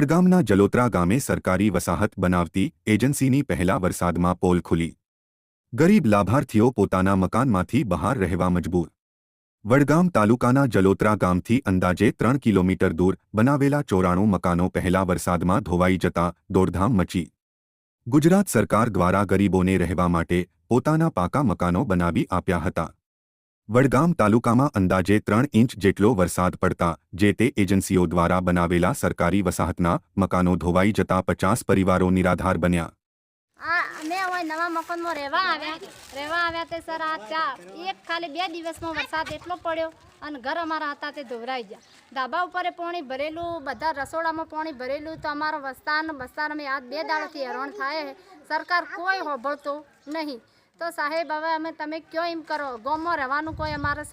વડગામના જલોત્રા ગામે સરકારી વસાહત બનાવતી એજન્સીની પહેલા વરસાદમાં પોલ ખુલી. ગરીબ લાભાર્થીઓ પોતાના મકાનમાંથી બહાર રહેવા મજબૂર. વડગામ તાલુકાના જલોત્રા ગામથી અંદાજે ત્રણ કિલોમીટર દૂર બનાવેલા ચોરાણું મકાનો પહેલા વરસાદમાં ધોવાઈ જતા દોડધામ મચી. ગુજરાત સરકાર દ્વારા ગરીબોને રહેવા માટે પોતાના પાકા મકાનો બનાવી આપ્યા હતા. વડગામ તાલુકામાં અંદાજે ત્રણ ઇંચ જેટલો વરસાદ પડતા, જે તે એજન્સીઓ દ્વારા બનાવેલા સરકારી વસાહતના મકાનો ધોવાઈ જતા પચાસ પરિવારો નિરાધાર બન્યા. આ, અમે હવે નવા મકાનમાં રહેવા આવ્યા. રહેવા આવ્યા તે સર, આ ચા, એક ખાલી બે દિવસમાં વરસાદ એટલો પડ્યો અને ઘર અમારા હતા તે ધોવરાઈ ગયા. ધાબા ઉપર પાણી ભરેલું, બધા રસોડામાં પાણી ભરેલું, તો અમારો વસ્તાર બસ્તાર અમે આજ બે દાડાથી હેરાન થાય. સરકાર કોઈ હોભળતો નહીં. તો સાહેબ, હવે અમે તમે કયો એમ કરો? ગોમમાં રહેવાનું કોઈ અમારે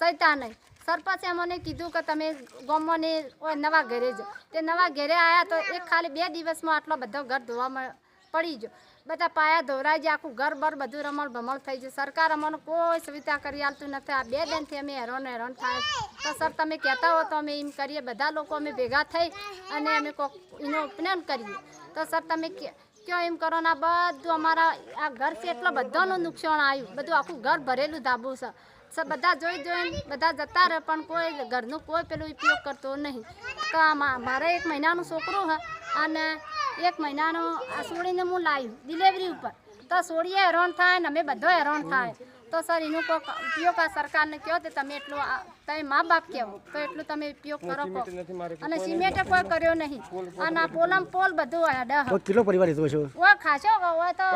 સહિતા નહીં. સરપંચે અમને કીધું કે તમે ગોમોને નવા ઘરે જાઓ તે નવા ઘરે આવ્યા તો એક ખાલી બે દિવસમાં આટલો બધો ઘર ધોવામાં પડી ગયો. બધા પાયા ધોરાઈ જાય આખું ઘર બર બધું રમણ ભમણ થઈ જાય સરકાર અમને કોઈ સુવિધા કરી આલતું નથી. આ બે દિનથી અમે હેરાન હેરાન થાય. તો સર, તમે કહેતા હો તો અમે એમ કરીએ. બધા લોકો અમે ભેગા થઈ અને અમે કોક એનો ઉપનયન કરીએ. તો સર, તમે કયો એમ કરો ને બધું અમારા આ ઘર છે એટલો બધાનું નુકસાન આવ્યું. બધું આખું ઘર ભરેલું ધાબું છે. બધા જોઈ જોઈને બધા જતા રહે, પણ કોઈ ઘરનું કોઈ પેલું ઉપયોગ કરતો નહીં. તો મારે એક મહિનાનું છોકરું છે અને એક મહિનાનું આ સોડીને હું લાવ્યું ડિલિવરી ઉપર. તો સોડીએ હેરાન થાય ને અમે બધો હેરાન થાય. તો સર એનું કોઈક ઉપયોગ આ સરકારને કહો તો તમે એટલું તમે મા બાપ કહેવો તો એટલું તમે ઉપયોગ કરો કહો અને સિમેન્ટે કોઈ કર્યો નહીં. અને આ પોલમ પોલ બધું તો કેટલો પરિવાર રહેતો છો? ઓય ખાસો હોય તો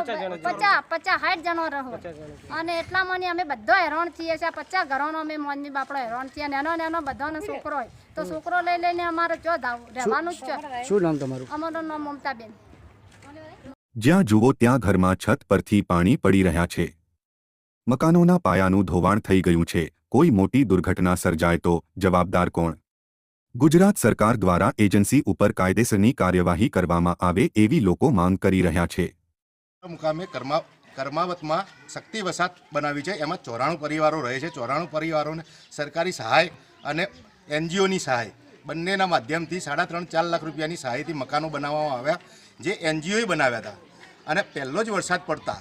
પચાસ પચાસ સાઠ જણો રહો. અને એટલા મને અમે બધો હેરાન થઈએ છીએ. પચાસ ઘરોનો અમે મોનમી બાપડો હેરાન થઈએ. નેનો નેનો બધાનો છોકરો હોય. તો છોકરો લઈ લઈને અમારે ચો ધાવ રહેવાનું જ છે. શું નામ તમારું? અમારું નામ મમતાબેન. જ્યાં જુઓ ત્યાં ઘરમાં છત પરથી પાણી પડી રહ્યા છે. મકાનોના પાયાનું ધોવાણ થઈ ગયું છે. કોઈ મોટી દુર્ઘટના સર્જાય તો જવાબદાર કોણ? ગુજરાત સરકાર દ્વારા એજન્સી ઉપર કાયદેસરની કાર્યવાહી કરવામાં આવે એવી લોકો માંગ કરી રહ્યા છે. મુકામે કર્મા, કર્માવતમાં શક્તિ વસાત બનાવી છે. એમાં ચોરાણું પરિવારો રહે છે. ચોરાણું પરિવારોને સરકારી સહાય અને એનજીઓની સહાય. બંનેના માધ્યમથી સાડા ત્રણ ચાર લાખ રૂપિયાની સહાયથી મકાનો બનાવવામાં આવ્યા, જે એનજીઓએ બનાવ્યા હતા. અને પહેલો જ વરસાદ પડતા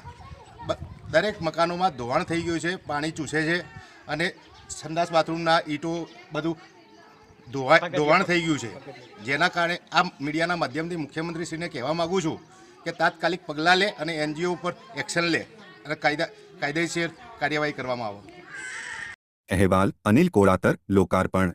દરેક મકાનોમાં ધોવાણ થઈ ગયું છે પાણી ચૂસે છે અને સંડાસ બાથરૂમના ઈંટો બધું ધોવા ધોવાણ થઈ ગયું છે. જેના કારણે આ મીડિયાના માધ્યમથી મુખ્યમંત્રીશ્રીને કહેવા માગું છું કે તાત્કાલિક પગલાં લે અને એનજીઓ ઉપર એક્શન લે અને કાયદા કાયદેસર કાર્યવાહી કરવામાં આવે. અહેવાલ અનિલ કોળાતર લોકાર્પણ.